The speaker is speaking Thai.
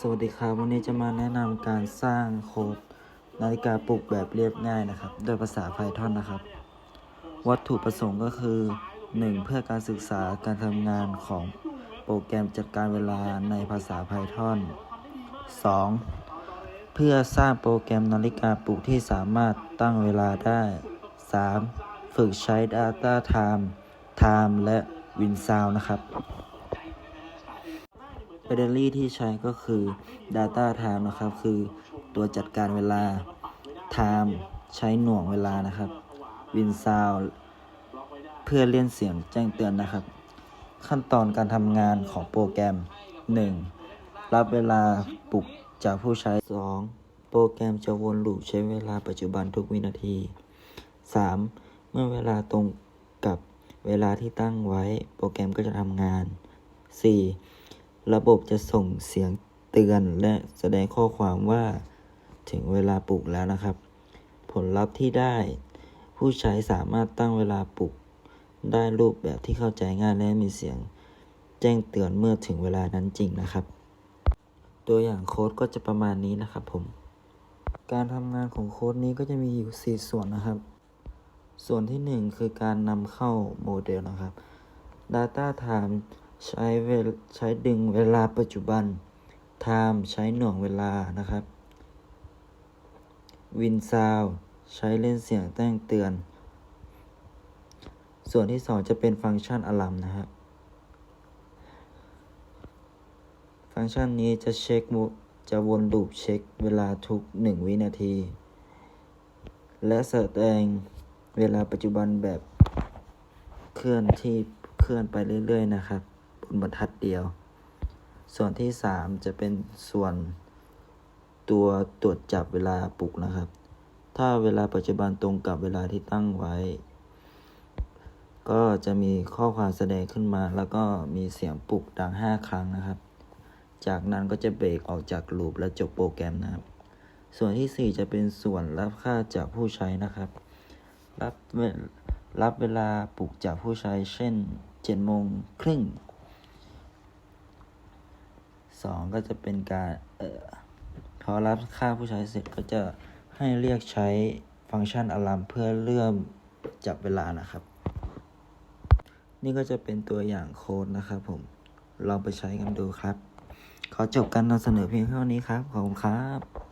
สวัสดีครับ วันนี้จะมาแนะนำการสร้างโค้ดนาฬิกาปลุกแบบเรียบง่ายนะครับ โดยภาษา Python นะครับ วัตถุประสงค์ก็คือ 1. เพื่อการศึกษาการทำงานของโปรแกรมจัดการเวลาในภาษา Python 2. เพื่อสร้างโปรแกรมนาฬิกาปลุกที่สามารถตั้งเวลาได้ 3. ฝึกใช้ Data Time Time และ WinSound นะครับ แบตเตอรี่ที่ใช้ก็คือ Data Time นะครับ คือตัวจัดการเวลา Time ใช้หน่วงเวลานะครับ WinSound เพื่อเลี่ยนเสียงแจ้งเตือนนะครับ ขั้นตอนการทำงานของโปรแกรม 1. รับเวลาปลุกจากผู้ใช้ 2. โปรแกรมจะวนลูปใช้เวลาปัจจุบันทุกวินาที 3. เมื่อเวลาตรงกับเวลาที่ตั้งไว้ โปรแกรมก็จะทำงาน 4. ระบบจะส่งเสียงเตือนและแสดงข้อความว่าถึงเวลาปลุกแล้วนะครับ ผลลัพธ์ที่ได้ ผู้ใช้สามารถตั้งเวลาปลุก ได้รูปแบบที่เข้าใจง่ายและมีเสียง แจ้งเตือนเมื่อถึงเวลานั้นจริงนะครับ ตัวอย่างโค้ดก็จะประมาณนี้นะครับผม การทำงานของโค้ดนี้ก็จะมีอยู่ 4 ส่วนนะครับ ส่วนที่ 1 คือการนำเข้าโมเดลนะครับ Data Time ใช้เวลใช้ดึงเวลาปัจจุบัน Time ใช้หน่วงเวลานะครับ Win Sound ใช้เล่นเสียงแจ้งเตือน ส่วนที่2จะเป็นฟังก์ชัน Alarm นะครับฟังก์ชันนี้จะเช็คจะวนลูปเช็คเวลาทุก 1 วินาที และแสดงเวลาปัจจุบันแบบเคลื่อนที่เคลื่อนไปเรื่อยๆนะครับ บนบรรทัดเดียว ส่วนที่ 3 จะเป็นส่วนตัวตรวจจับเวลาปลุกนะครับ ถ้าเวลาปัจจุบันตรงกับเวลาที่ตั้งไว้ ก็จะมีข้อความแสดงขึ้นมา แล้วก็มีเสียงปลุกดัง 5 ครั้งนะครับ จากนั้นก็จะเบรกออกจากลูปและจบโปรแกรมนะครับ ส่วนที่ 4 จะเป็นส่วนรับค่าจากผู้ใช้นะครับ รับเวรับเวลาปลุกจากผู้ใช้เช่น7โมงครึ่ง สองก็จะเป็นการเอ่อพอรับค่าผู้ใช้เสร็จก็จะให้เรียกใช้ฟังก์ชันอะลามเพื่อเลื่อมจับเวลานะครับ นี่ก็จะเป็นตัวอย่างโค้ดนะครับผมลองไปใช้กันดูครับ ขอจบการนำเสนอเพียงเท่านี้ครับ ขอบคุณครับ